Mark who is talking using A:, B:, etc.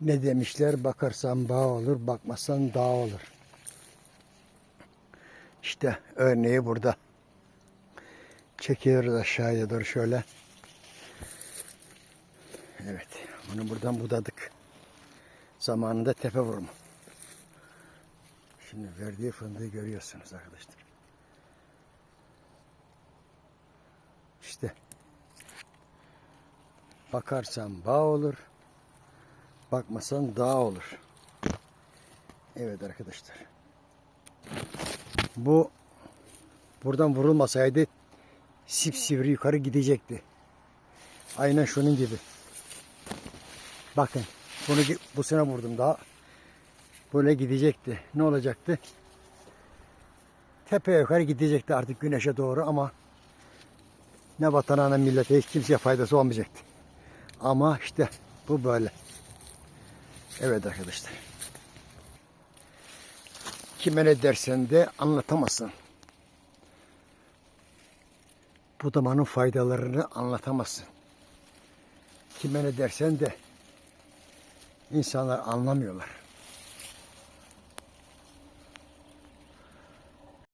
A: Ne demişler? Bakarsan bağ olur, bakmazsan dağ olur. İşte örneği burada. Çekiyoruz aşağıya doğru şöyle. Evet, bunu buradan budadık. Zamanında tepe vurma. Şimdi verdiği fındığı görüyorsunuz arkadaşlar. İşte bakarsan bağ olur, bakmasan dağ olur. Evet arkadaşlar. Bu buradan vurulmasaydı sipsivri yukarı gidecekti. Aynen şunun gibi. Bakın bunu bu sene vurdum daha. Böyle gidecekti. Ne olacaktı? Tepeye yukarı gidecekti artık güneşe doğru ama ne vatana millete hiç kimseye faydası olmayacaktı. Ama işte bu böyle. Evet arkadaşlar. Kime ne dersen de anlatamazsın. Budamanın faydalarını anlatamazsın. Kime ne dersen de insanlar anlamıyorlar.